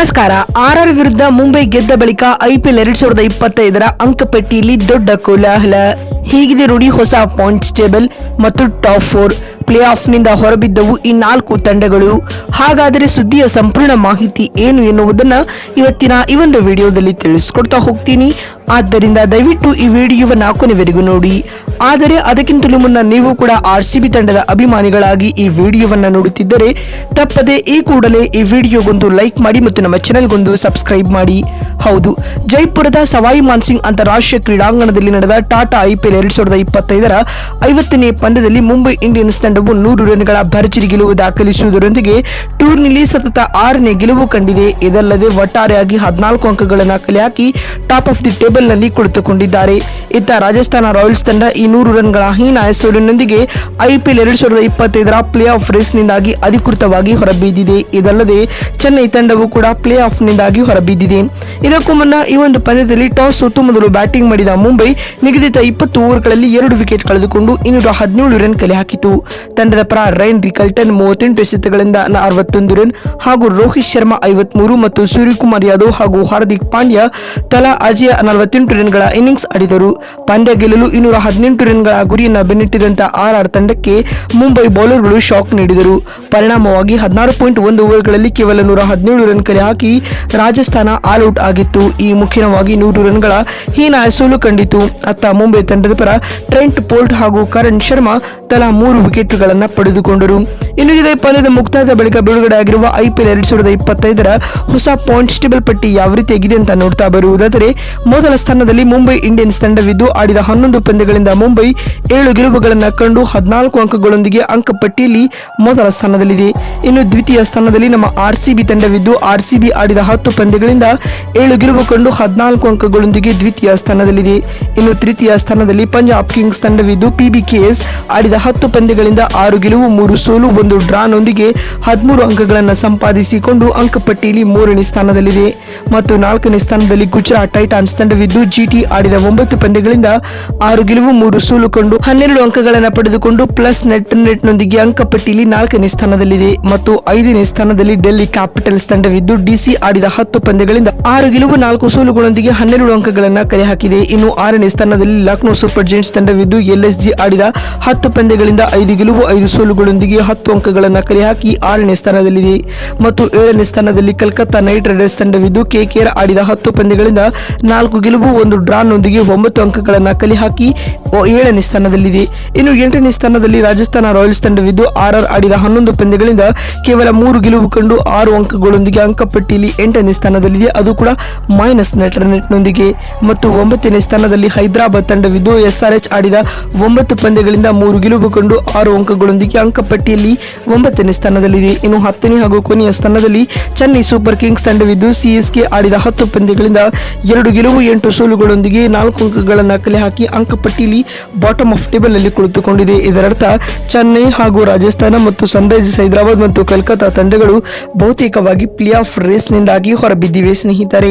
ನಮಸ್ಕಾರ. ಆರ್ಆರ್ ವಿರುದ್ಧ ಮುಂಬೈ ಗೆದ್ದ ಬಳಿಕ ಐಪಿಎಲ್ ಎರಡ್ ಸಾವಿರದ ಇಪ್ಪತ್ತೈದರ ಅಂಕಪಟ್ಟಿಯಲ್ಲಿ ದೊಡ್ಡ ಕೋಲಾಹಲ. ಹೀಗಿದೆ ರೂಢಿ ಹೊಸ ಪಾಯಿಂಟ್ಸ್ ಟೇಬಲ್ ಮತ್ತು ಟಾಪ್ ಫೋರ್ ಪ್ಲೇ ಆಫ್ನಿಂದ ಹೊರಬಿದ್ದವು ಈ ನಾಲ್ಕು ತಂಡಗಳು. ಹಾಗಾದರೆ ಸುದ್ದಿಯ ಸಂಪೂರ್ಣ ಮಾಹಿತಿ ಏನು ಎನ್ನುವುದನ್ನು ಇವತ್ತಿನ ಈ ಒಂದು ವಿಡಿಯೋದಲ್ಲಿ ತಿಳಿಸ್ಕೊಡ್ತಾ ಹೋಗ್ತೀನಿ. ಆದ್ದರಿಂದ ದಯವಿಟ್ಟು ಈ ವಿಡಿಯೋವನ್ನು ಕೊನೆವರೆಗೂ ನೋಡಿ. ಆದರೆ ಅದಕ್ಕಿಂತಲೂ ಮುನ್ನ ನೀವು ಕೂಡ ಆರ್ ಸಿ ಬಿ ತಂಡದ ಅಭಿಮಾನಿಗಳಾಗಿ ಈ ವಿಡಿಯೋವನ್ನು ನೋಡುತ್ತಿದ್ದರೆ ತಪ್ಪದೆ ಈ ಕೂಡಲೇ ಈ ವಿಡಿಯೋಗೊಂದು ಲೈಕ್ ಮಾಡಿ ಮತ್ತು ನಮ್ಮ ಚಾನೆಲ್ಗೊಂದು ಸಬ್ಸ್ಕ್ರೈಬ್ ಮಾಡಿ. ಹೌದು, ಜೈಪುರದ ಸವಾಯಿ ಮಾನ್ಸಿಂಗ್ ಅಂತಾರಾಷ್ಟ್ರೀಯ ಕ್ರೀಡಾಂಗಣದಲ್ಲಿ ನಡೆದ ಟಾಟಾ ಐಪಿಎಲ್ ಎರಡ್ ಸಾವಿರದ ಇಪ್ಪತ್ತೈದರ ಐವತ್ತನೇ ಪಂದ್ಯದಲ್ಲಿ ಮುಂಬೈ ಇಂಡಿಯನ್ಸ್ ತಂಡವು ನೂರು ರನ್ಗಳ ಭರ್ಜರಿ ಗೆಲುವು ದಾಖಲಿಸುವುದರೊಂದಿಗೆ ಟೂರ್ನಿಲಿ ಸತತ ಆರನೇ ಗೆಲುವು ಕಂಡಿದೆ. ಇದಲ್ಲದೆ ಒಟ್ಟಾರೆಯಾಗಿ ಹದಿನಾಲ್ಕು ಅಂಕಗಳನ್ನು ಕಲೆ ಟಾಪ್ ಆಫ್ ದಿ ಟೇಬಲ್ ನಲ್ಲಿ ಕುಳಿತುಕೊಂಡಿದ್ದಾರೆ. ಇತ್ತ ರಾಜಸ್ಥಾನ ರಾಯಲ್ಸ್ ತಂಡ ಈ ನೂರು ರನ್ಗಳ ಹೀನಾಯ ಸೋಲಿನೊಂದಿಗೆ ಐಪಿಎಲ್ ಎರಡ್ ಸಾವಿರದ ಇಪ್ಪತ್ತೈದರ ಪ್ಲೇ ಆಫ್ ರೇಸ್ನಿಂದಾಗಿ ಅಧಿಕೃತವಾಗಿ ಹೊರಬಿದ್ದಿದೆ ಇದಲ್ಲದೆ, ಚೆನ್ನೈ ತಂಡವು ಕೂಡ ಪ್ಲೇ ಆಫ್ನಿಂದಾಗಿ ಹೊರಬಿದ್ದಿದೆ ಇದಕ್ಕೂ ಮುನ್ನ ಈ ಒಂದು ಪಂದ್ಯದಲ್ಲಿ ಟಾಸ್ ಸೋತು ಮೊದಲು ಬ್ಯಾಟಿಂಗ್ ಮಾಡಿದ ಮುಂಬೈ ನಿಗದಿತ ಇಪ್ಪತ್ತು ಓವರ್ಗಳಲ್ಲಿ ಎರಡು ವಿಕೆಟ್ ಕಳೆದುಕೊಂಡು ಇನ್ನೂರ ಹದಿನೇಳು ರನ್ ಕಲೆ ಹಾಕಿತು. ತಂಡದ ಪರ ರೈನ್ ರಿಕಲ್ಟನ್ ಮೂವತ್ತೆಂಟು ಎಸೆತಗಳಿಂದ ಅರವತ್ತೊಂದು ರನ್ ಹಾಗೂ ರೋಹಿತ್ ಶರ್ಮಾ ಐವತ್ಮೂರು ಮತ್ತು ಸೂರ್ಯಕುಮಾರ್ ಯಾದವ್ ಹಾಗೂ ಹಾರ್ದಿಕ್ ಪಾಂಡ್ಯ ತಲಾ ಅಜಯ ನಲವತ್ತೆಂಟು ರನ್ಗಳ ಇನ್ನಿಂಗ್ಸ್ ಆಡಿದರು. ಪಂದ್ಯ ಗೆಲ್ಲಲು ಇನ್ನೂರ ಹದಿನೆಂಟು ರನ್ಗಳ ಗುರಿಯನ್ನು ಬೆನ್ನೆಟ್ಟಿದಂತ ಆರ್ ಆರ್ ತಂಡಕ್ಕೆ ಮುಂಬೈ ಬೌಲರ್ಗಳು ಶಾಕ್ ನೀಡಿದರು. ಪರಿಣಾಮವಾಗಿ ಹದಿನಾರು ಪಾಯಿಂಟ್ ಒಂದು ಓವರ್ಗಳಲ್ಲಿ ಕೇವಲ ನೂರ ಹದಿನೇಳು ರನ್ ಕಲೆ ಹಾಕಿ ರಾಜಸ್ಥಾನ ಆಲ್ ಔಟ್ ಆಗಿತ್ತು. ಈ ಮುಖ್ಯವಾಗಿ ನೂರು ರನ್ಗಳ ಹೀನಾಯ ಸೋಲು ಕಂಡಿತು. ಅತ್ತ ಮುಂಬೈ ತಂಡದ ಪರ ಟ್ರೆಂಟ್ ಪೋಲ್ಟ್ ಹಾಗೂ ಕರಣ್ ಶರ್ಮಾ ತಲಾ ಮೂರು ವಿಕೆಟ್ಗಳನ್ನು ಪಡೆದುಕೊಂಡರು. ಇನ್ನು ಇದೇ ಪಂದ್ಯದ ಮುಕ್ತಾಯದ ಬಳಿಕ ಬಿಡುಗಡೆ ಆಗಿರುವ ಐಪಿಎಲ್ ಎರಡ್ ಸಾವಿರದ ಇಪ್ಪತ್ತೈದರ ಹೊಸ ಪಾಯಿಂಟ್ಸ್ ಟೇಬಲ್ ಪಟ್ಟಿ ಯಾವ ರೀತಿಯಾಗಿದೆ ಅಂತ ನೋಡ್ತಾ ಬರುವುದಾದರೆ, ಮೊದಲ ಸ್ಥಾನದಲ್ಲಿ ಮುಂಬೈ ಇಂಡಿಯನ್ಸ್ ತಂಡವಿದ್ದು ಆಡಿದ ಹನ್ನೊಂದು ಪಂದ್ಯಗಳಿಂದ ಮುಂಬೈ ಏಳು ಗೆಲುವುಗಳನ್ನು ಕಂಡು ಹದಿನಾಲ್ಕು ಅಂಕಗಳೊಂದಿಗೆ ಅಂಕಪಟ್ಟಿಯಲ್ಲಿ ಮೊದಲ ಸ್ಥಾನದಲ್ಲಿದೆ. ಇನ್ನು ದ್ವಿತೀಯ ಸ್ಥಾನದಲ್ಲಿ ನಮ್ಮ ಆರ್ಸಿಬಿ ತಂಡವಿದ್ದು ಆರ್ಸಿಬಿ ಆಡಿದ ಹತ್ತು ಪಂದ್ಯಗಳಿಂದ ಏಳು ಗೆಲುವು ಕಂಡು ಹದಿನಾಲ್ಕು ಅಂಕಗಳೊಂದಿಗೆ ದ್ವಿತೀಯ ಸ್ಥಾನದಲ್ಲಿದೆ. ಇನ್ನು ತೃತೀಯ ಸ್ಥಾನದಲ್ಲಿ ಪಂಜಾಬ್ ಕಿಂಗ್ಸ್ ತಂಡವಿದ್ದು ಪಿಬಿಕೆಎಸ್ ಆಡಿದ ಹತ್ತು ಪಂದ್ಯಗಳಿಂದ ಆರು ಗೆಲುವು, ಮೂರು ಸೋಲು, ಒಂದು ಡ್ರಾನೊಂದಿಗೆ ಹದಿಮೂರು ಅಂಕಗಳನ್ನು ಸಂಪಾದಿಸಿಕೊಂಡು ಅಂಕಪಟ್ಟಿಯಲ್ಲಿ ಮೂರನೇ ಸ್ಥಾನದಲ್ಲಿದೆ. ಮತ್ತು ನಾಲ್ಕನೇ ಸ್ಥಾನದಲ್ಲಿ ಗುಜರಾತ್ ಟೈಟಾನ್ಸ್ ತಂಡವಿದ್ದು ಜಿಟಿ ಆಡಿದ ಒಂಬತ್ತು ಪಂದ್ಯಗಳಿಂದ ಆರು ಗೆಲುವು, ಮೂರು ಸೋಲು ಕಂಡು ಹನ್ನೆರಡು ಅಂಕಗಳನ್ನು ಪಡೆದುಕೊಂಡು ಪ್ಲಸ್ ನೆಟ್ ನೆಟ್ನೊಂದಿಗೆ ಅಂಕಪಟ್ಟಿಯಲ್ಲಿ ನಾಲ್ಕನೇ ಸ್ಥಾನದಲ್ಲಿದೆ. ಮತ್ತು ಐದನೇ ಸ್ಥಾನದಲ್ಲಿ ಡೆಲ್ಲಿ ಕ್ಯಾಪಿಟಲ್ಸ್ ತಂಡವಿದ್ದು ಡಿಸಿ ಆಡಿದ ಹತ್ತು ಪಂದ್ಯಗಳಿಂದ ಆರು ಗೆಲುವು, ನಾಲ್ಕು ಸೋಲುಗಳೊಂದಿಗೆ ಹನ್ನೆರಡು ಅಂಕಗಳನ್ನು ಕಲೆ ಹಾಕಿದೆ ಇನ್ನು ಆರನೇ ಸ್ಥಾನದಲ್ಲಿ ಲಕ್ನೋ ಸೂಪರ್ ಜೈಂಟ್ಸ್ ತಂಡವಿದ್ದು ಎಲ್ಎಸ್ಜಿ ಆಡಿದ ಹತ್ತು ಪಂದ್ಯಗಳಿಂದ ಐದು ಗೆಲುವು, ಐದು ಸೋಲುಗಳೊಂದಿಗೆ ಹತ್ತು ಅಂಕಗಳನ್ನು ಕಲೆ ಹಾಕಿ ಆರನೇ ಸ್ಥಾನದಲ್ಲಿದೆ. ಮತ್ತು ಏಳನೇ ಸ್ಥಾನದಲ್ಲಿ ಕಲ್ಕತ್ತಾ ನೈಟ್ ರೈಡರ್ಸ್ ತಂಡವಿದ್ದು ಕೆಕೆಆರ್ ಆಡಿದ ಹತ್ತು ಪಂದ್ಯಗಳಿಂದ ನಾಲ್ಕು ಗೆಲುವು ಒಂದು ಡ್ರಾನೊಂದಿಗೆ ಒಂಬತ್ತು ಅಂಕಗಳನ್ನು ಕಲೆ ಹಾಕಿ ಓ- ಏಳನೇ ಸ್ಥಾನದಲ್ಲಿದೆ. ಇನ್ನು ಎಂಟನೇ ಸ್ಥಾನದಲ್ಲಿ ರಾಜಸ್ಥಾನ ರಾಯಲ್ಸ್ ತಂಡವಿದ್ದು ಆರ್ಆರ್ ಆಡಿದ ಹನ್ನೊಂದು ಪಂದ್ಯಗಳಿಂದ ಕೇವಲ ಮೂರು ಗೆಲುವು ಕಂಡು ಆರು ಅಂಕಗಳೊಂದಿಗೆ ಅಂಕಪಟ್ಟಿಯಲ್ಲಿ ಎಂಟನೇ ಸ್ಥಾನದಲ್ಲಿದೆ. ಅದು ಕೂಡ ಮೈನಸ್ ನೆಟ್ ನೆಟ್ನೊಂದಿಗೆ. ಮತ್ತು ಒಂಬತ್ತನೇ ಸ್ಥಾನದಲ್ಲಿ ಹೈದರಾಬಾದ್ ತಂಡವಿದ್ದು ಎಸ್ಆರ್ಎಚ್ ಆಡಿದ ಒಂಬತ್ತು ಪಂದ್ಯಗಳಿಂದ ಮೂರು ಗೆಲುವು ಕಂಡು ಆರು ಅಂಕಗಳೊಂದಿಗೆ ಅಂಕಪಟ್ಟಿಯಲ್ಲಿ ಒಂಬತ್ತನೇ ಸ್ಥಾನದಲ್ಲಿದೆ. ಇನ್ನು ಹತ್ತನೇ ಹಾಗೂ ಕೊನೆಯ ಸ್ಥಾನದಲ್ಲಿ ಚೆನ್ನೈ ಸೂಪರ್ ಕಿಂಗ್ಸ್ ತಂಡವಿದ್ದು ಸಿಎಸ್ಕೆ ಆಡಿದ ಹತ್ತು ಪಂದ್ಯಗಳಿಂದ ಎರಡು ಗೆಲುವು ಎಂಟು ಸೋಲುಗಳೊಂದಿಗೆ ನಾಲ್ಕು ಅಂಕಗಳನ್ನು ಕಲೆ ಹಾಕಿ ಅಂಕಪಟ್ಟಿಯಲ್ಲಿ ಬಾಟಮ್ ಆಫ್ ಟೇಬಲ್ ಅಲ್ಲಿ ಕುಳಿತುಕೊಂಡಿದೆ. ಇದರರ್ಥ, ಚೆನ್ನೈ ಹಾಗೂ ರಾಜಸ್ಥಾನ ಮತ್ತು ಸನ್ರೈಸರ್ಸ್ ಹೈದರಾಬಾದ್ ಮತ್ತು ಕಲ್ಕತ್ತಾ ತಂಡಗಳು ಬಹುತೇಕವಾಗಿ ಪ್ಲೇ ಆಫ್ ರೇಸ್ನಿಂದಾಗಿ ಹೊರಬಿದ್ದಿವೆ. ಸ್ನೇಹಿತರೆ